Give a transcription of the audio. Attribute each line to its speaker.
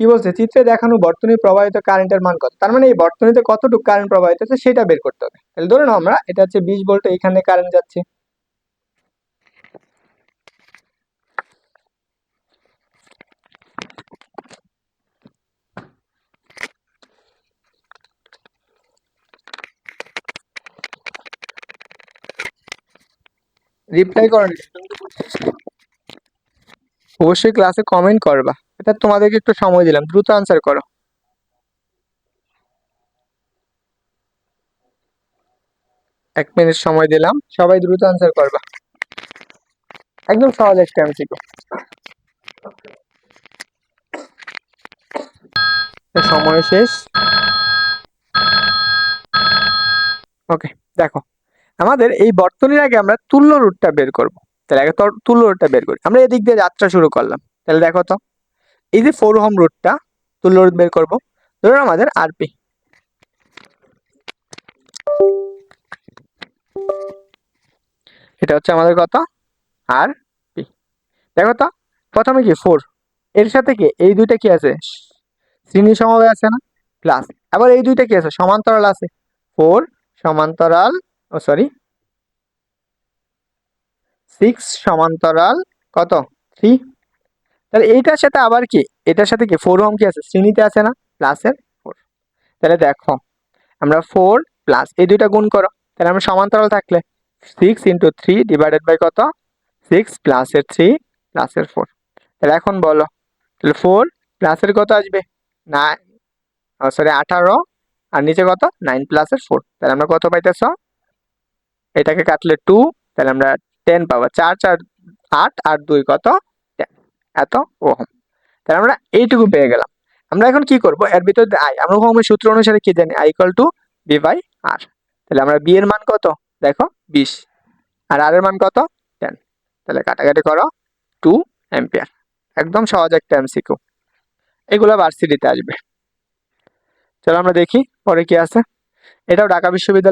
Speaker 1: কি বলছে? চিত্রে দেখানো বর্তনী প্রবাহিত কারেন্টের মান কত? তার মানে এই বর্তনীতে কতটুকু কারেন্ট প্রবাহিত হচ্ছে সেটা বের করতে হবে। তাহলে ধরে নাও আমরা, এটা হচ্ছে বিশ ভোল্ট এখানে কারেন্ট যাচ্ছে। রিপ্লাই করেন অবশ্যই ক্লাসে কমেন্ট করবা। এটা তোমাদেরকে একটু সময় দিলাম, দ্রুত আনসার করো। এক মিনিট সময় দিলাম, সবাই দ্রুত আনসার করবা। একদম সহজ একটা এমসিকিউ সময় শেষ। ওকে দেখো, আমাদের এই বর্তনীর আগে আমরা তুল্য রুটটা বের করব। তাহলে আগে তুল্য রুটটা বের করি। আমরা এদিক দিয়ে যাত্রা শুরু করলাম। তাহলে দেখো তো এই যে ফোর হোম রুটটা তুল্য রুট বের করব। ধরুন আমাদের আরপি এটা হচ্ছে আমাদের কত? আর পি দেখো তো, প্রথমে কি ফোর এর সাথে কি? এই দুইটা কি আছে? শ্রেণি সমবায় আছে না? প্লাস আবার এই দুইটা কি আছে? সমান্তরাল আছে। ফোর সমান্তরাল, ও সরি সিক্স সমান্তরাল কত? থ্রি তাহলে এইটার সাথে আবার কি? এটার সাথে কি? ফোর ওম কি আছে? শ্রেণীতে আছে না? প্লাসের ফোর তাহলে দেখো, আমরা ফোর প্লাস এই দুইটা গুণ করো। তাহলে আমরা সমান্তরাল থাকলে six into three divided by কত? সিক্স প্লাসের থ্রি প্লাসের ফোর তাহলে এখন বলো, তাহলে ফোর প্লাসের কত আসবে? নাইন সরি আঠারো। আর নিচে কত? নাইন প্লাসের ফোর তাহলে আমরা কত পাইতেছ? এটাকে কাটলে টু তাহলে আমরা টেন পাবো। চার চার, আট আর দুই, কত? এত ওহম। তাহলে আমরা এইটুকু পেয়ে গেলাম। আমরা এখন কি করব? এর ভিতর আই আমরা ওহমের সূত্র অনুসারে কি জানি? I equal to V by R তাহলে আমরা বি এর মান কত? দেখো, বিশ। আর আর এর মান কত? টেন তাহলে কাটাকাটি করো টু অ্যাম্পিয়ার একদম সহজ একটা এমসিকিউ এগুলো ভার্সিটিতে আসবে। চলো আমরা দেখি, পরে কি আছে? এটাও ঢাকা বিশ্ববিদ্যালয়